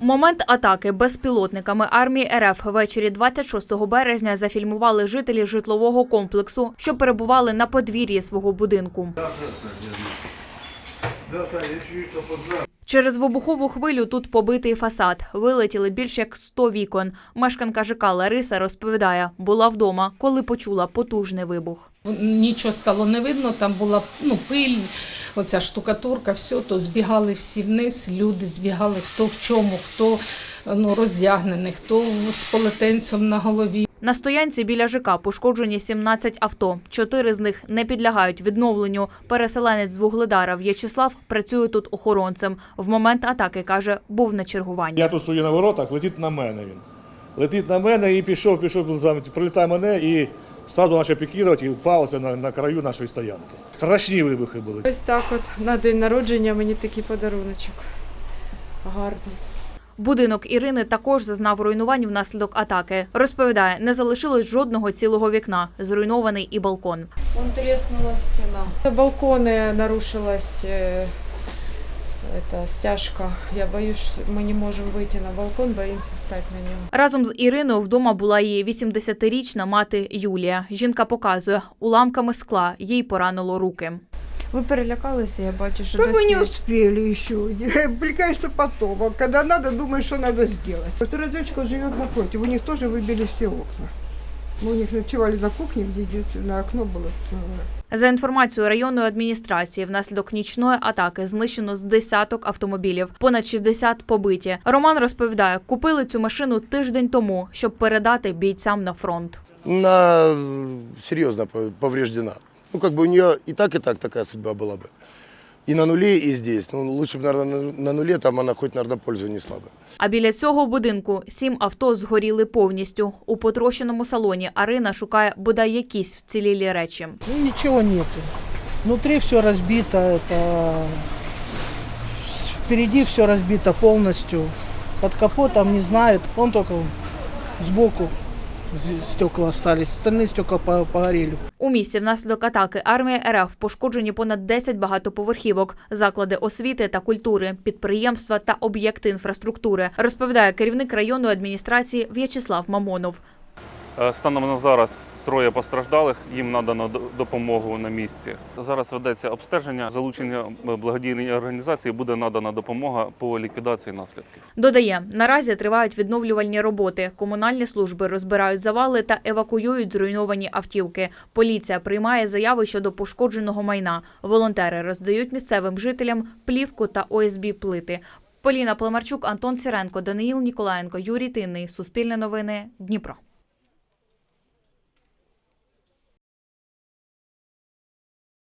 Момент атаки безпілотниками армії РФ ввечері 26 березня зафільмували жителі житлового комплексу, що перебували на подвір'ї свого будинку. Через вибухову хвилю тут побитий фасад. Вилетіли більш як 100 вікон. Мешканка ЖК Лариса розповідає, була вдома, коли почула потужний вибух. Нічого стало не видно, там була ну, пиль, оця штукатурка, все, то збігали всі вниз, люди збігали, хто в чому, хто ну, роздягнений, хто з полотенцем на голові. На стоянці біля ЖК пошкоджені 17 авто. Чотири з них не підлягають відновленню. Переселенець з Вугледара В'ячеслав працює тут охоронцем. В момент атаки каже, був на чергуванні. Я тут стою на воротах, летить на мене він. Летить на мене і пішов, пішов, за- прилітає мене і став почав пікірувати і впав оце на, на краю нашої стоянки. Страшні вибухи були. Ось так от на день народження мені такий подаруночок. Гарний. Будинок Ірини також зазнав руйнувань внаслідок атаки. Розповідає, не залишилось жодного цілого вікна. Зруйнований і балкон. Вон треснула стена. На балконе нарушилась э, эта стяжка. Я боюсь, мы не можем выйти на балкон, боимся стать на нем. Разом з Іриною вдома була її 80-річна мати Юлія. Жінка показує, уламками скла їй поранило руки. Ви перелякалися, я бачу, що Да мы не досі... успели еще. Увлекаешься потом. А когда надо, думаешь, что надо сделать. Вторая дочка живет напротив. У них тоже выбили все окна. Мы у них ночевали на кухне, где единственное окно было целое. За інформацією районної адміністрації, внаслідок нічної атаки знищено з десяток автомобілів, понад 60 побиті. Роман розповідає, купили цю машину тиждень тому, щоб передати бійцям на фронт. Она э, серьезно по- повреждена. Ну, как бы у нее и так, и так такая судьба была бы. И на нуле, и здесь. Ну, лучше бы, наверное, на- на нуле, там она хоть, наверное, пользу несла бы. А біля цього будинку сім авто згоріли повністю. У потрощеному салоні Арина шукає бодай якісь вцілілі речі. Ну, ничего нету. Внутри все разбито, это впереди все разбито полностью. Под капотом не знает, он только сбоку з- стекла остались, остальные стекла по- погорели. У місті внаслідок атаки армії РФ пошкоджені понад 10 багатоповерхівок, заклади освіти та культури, підприємства та об'єкти інфраструктури, розповідає керівник районної адміністрації В'ячеслав Мамонов. Е, Станом на зараз троє постраждалих, їм надано допомогу на місці. Зараз ведеться обстеження, залучення благодійної організації буде надана допомога по ліквідації наслідків. Додає, наразі тривають відновлювальні роботи. Комунальні служби розбирають завали та евакуюють зруйновані автівки. Поліція приймає заяви щодо пошкодженого майна. Волонтери роздають місцевим жителям плівку та ОСБ плити. Поліна Племарчук, Антон Сіренко, Даниїл Ніколаєнко, Юрій Тинний. Суспільне новини. Дніпро.